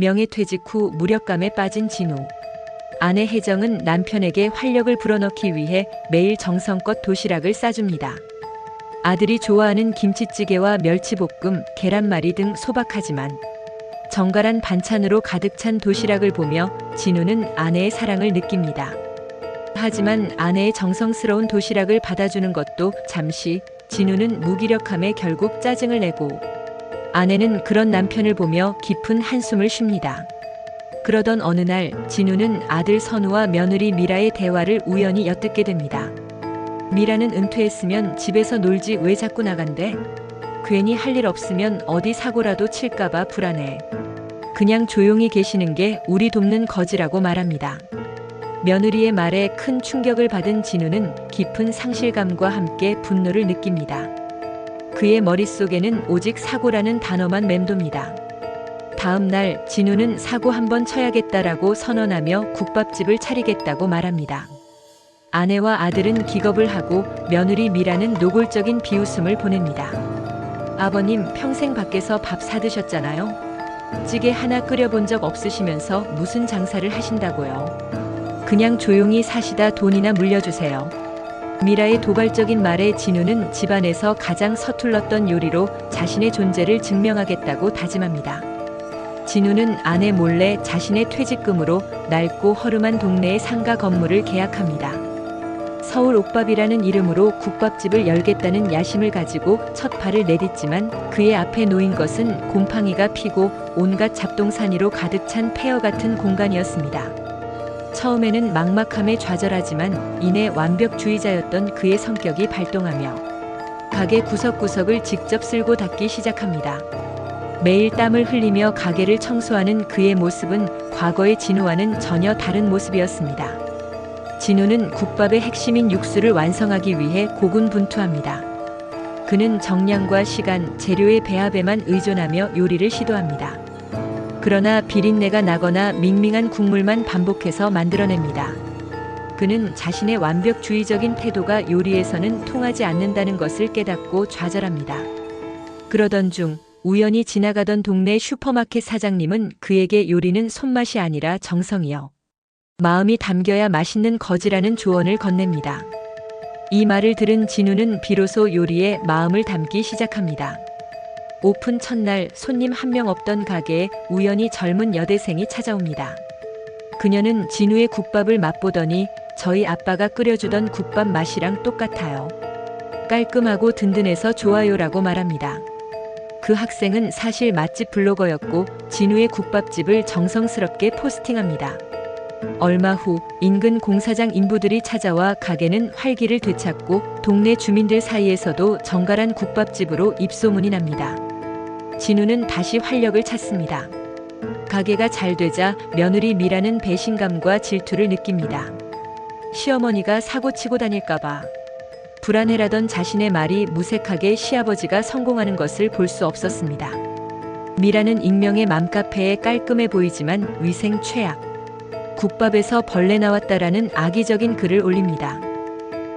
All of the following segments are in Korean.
명예퇴직 후 무력감에 빠진 진우. 아내 혜정은 남편에게 활력을 불어넣기 위해 매일 정성껏 도시락을 싸줍니다. 아들이 좋아하는 김치찌개와 멸치볶음, 계란말이 등 소박하지만 정갈한 반찬으로 가득 찬 도시락을 보며 진우는 아내의 사랑을 느낍니다. 하지만 아내의 정성스러운 도시락을 받아주는 것도 잠시 진우는 무기력함에 결국 짜증을 내고 아내는 그런 남편을 보며 깊은 한숨을 쉽니다. 그러던 어느 날 진우는 아들 선우와 며느리 미라의 대화를 우연히 엿듣게 됩니다. 미라는 은퇴했으면 집에서 놀지 왜 자꾸 나간대? 괜히 할 일 없으면 어디 사고라도 칠까봐 불안해. 그냥 조용히 계시는 게 우리 돕는 거지라고 말합니다. 며느리의 말에 큰 충격을 받은 진우는 깊은 상실감과 함께 분노를 느낍니다. 그의 머릿속에는 오직 사고라는 단어만 맴돕니다. 다음 날 진우는 사고 한번 쳐야겠다라고 선언하며 국밥집을 차리겠다고 말합니다. 아내와 아들은 기겁을 하고 며느리 미라는 노골적인 비웃음을 보냅니다. 아버님 평생 밖에서 밥 사드셨잖아요. 찌개 하나 끓여본 적 없으시면서 무슨 장사를 하신다고요. 그냥 조용히 사시다 돈이나 물려주세요. 미라의 도발적인 말에 진우는 집안에서 가장 서툴렀던 요리로 자신의 존재를 증명하겠다고 다짐합니다. 진우는 아내 몰래 자신의 퇴직금으로 낡고 허름한 동네의 상가 건물을 계약합니다. 서울 옥밥이라는 이름으로 국밥집을 열겠다는 야심을 가지고 첫 발을 내딛지만 그의 앞에 놓인 것은 곰팡이가 피고 온갖 잡동사니로 가득 찬 폐허 같은 공간이었습니다. 처음에는 막막함에 좌절하지만 이내 완벽주의자였던 그의 성격이 발동하며 가게 구석구석을 직접 쓸고 닦기 시작합니다. 매일 땀을 흘리며 가게를 청소하는 그의 모습은 과거의 진우와는 전혀 다른 모습이었습니다. 진우는 국밥의 핵심인 육수를 완성하기 위해 고군분투합니다. 그는 정량과 시간, 재료의 배합에만 의존하며 요리를 시도합니다. 그러나 비린내가 나거나 밍밍한 국물만 반복해서 만들어냅니다. 그는 자신의 완벽주의적인 태도가 요리에서는 통하지 않는다는 것을 깨닫고 좌절합니다. 그러던 중 우연히 지나가던 동네 슈퍼마켓 사장님은 그에게 요리는 손맛이 아니라 정성이요. 마음이 담겨야 맛있는 거지라는 조언을 건넵니다. 이 말을 들은 진우는 비로소 요리에 마음을 담기 시작합니다. 오픈 첫날 손님 한 명 없던 가게에 우연히 젊은 여대생이 찾아옵니다. 그녀는 진우의 국밥을 맛보더니 저희 아빠가 끓여주던 국밥 맛이랑 똑같아요. 깔끔하고 든든해서 좋아요라고 말합니다. 그 학생은 사실 맛집 블로거였고 진우의 국밥집을 정성스럽게 포스팅합니다. 얼마 후 인근 공사장 인부들이 찾아와 가게는 활기를 되찾고 동네 주민들 사이에서도 정갈한 국밥집으로 입소문이 납니다. 진우는 다시 활력을 찾습니다. 가게가 잘 되자 며느리 미라는 배신감과 질투를 느낍니다. 시어머니가 사고치고 다닐까봐 불안해라던 자신의 말이 무색하게 시아버지가 성공하는 것을 볼 수 없었습니다. 미라는 익명의 맘카페에 깔끔해 보이지만 위생 최악. 국밥에서 벌레 나왔다라는 악의적인 글을 올립니다.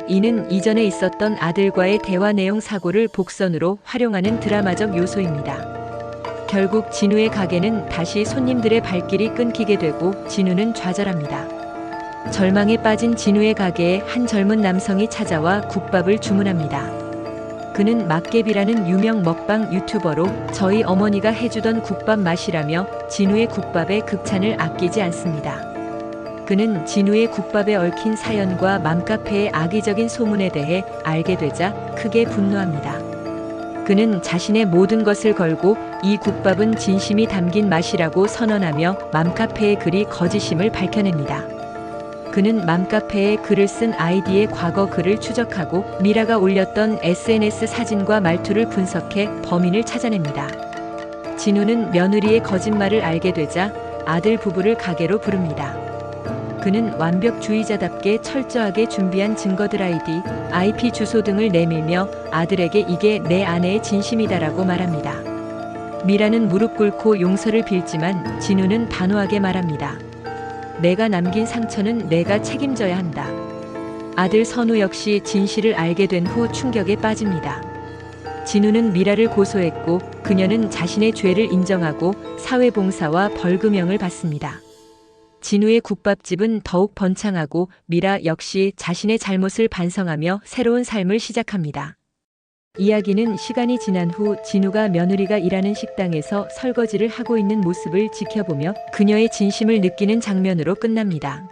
이는 이전에 있었던 아들과의 대화 내용 사고를 복선으로 활용하는 드라마적 요소입니다. 결국 진우의 가게는 다시 손님들의 발길이 끊기게 되고 진우는 좌절합니다. 절망에 빠진 진우의 가게에 한 젊은 남성이 찾아와 국밥을 주문합니다. 그는 막개비라는 유명 먹방 유튜버로 저희 어머니가 해주던 국밥 맛이라며 진우의 국밥에 극찬을 아끼지 않습니다. 그는 진우의 국밥에 얽힌 사연과 맘카페의 악의적인 소문에 대해 알게 되자 크게 분노합니다. 그는 자신의 모든 것을 걸고 이 국밥은 진심이 담긴 맛이라고 선언하며 맘카페의 글이 거짓임을 밝혀냅니다. 그는 맘카페에 글을 쓴 아이디의 과거 글을 추적하고 미라가 올렸던 SNS 사진과 말투를 분석해 범인을 찾아냅니다. 진우는 며느리의 거짓말을 알게 되자 아들 부부를 가게로 부릅니다. 그는 완벽주의자답게 철저하게 준비한 증거들 아이디, IP 주소 등을 내밀며 아들에게 이게 내 아내의 진심이다라고 말합니다. 미라는 무릎 꿇고 용서를 빌지만 진우는 단호하게 말합니다. 내가 남긴 상처는 내가 책임져야 한다. 아들 선우 역시 진실을 알게 된 후 충격에 빠집니다. 진우는 미라를 고소했고 그녀는 자신의 죄를 인정하고 사회봉사와 벌금형을 받습니다. 진우의 국밥집은 더욱 번창하고 미라 역시 자신의 잘못을 반성하며 새로운 삶을 시작합니다. 이야기는 시간이 지난 후 진우가 며느리가 일하는 식당에서 설거지를 하고 있는 모습을 지켜보며 그녀의 진심을 느끼는 장면으로 끝납니다.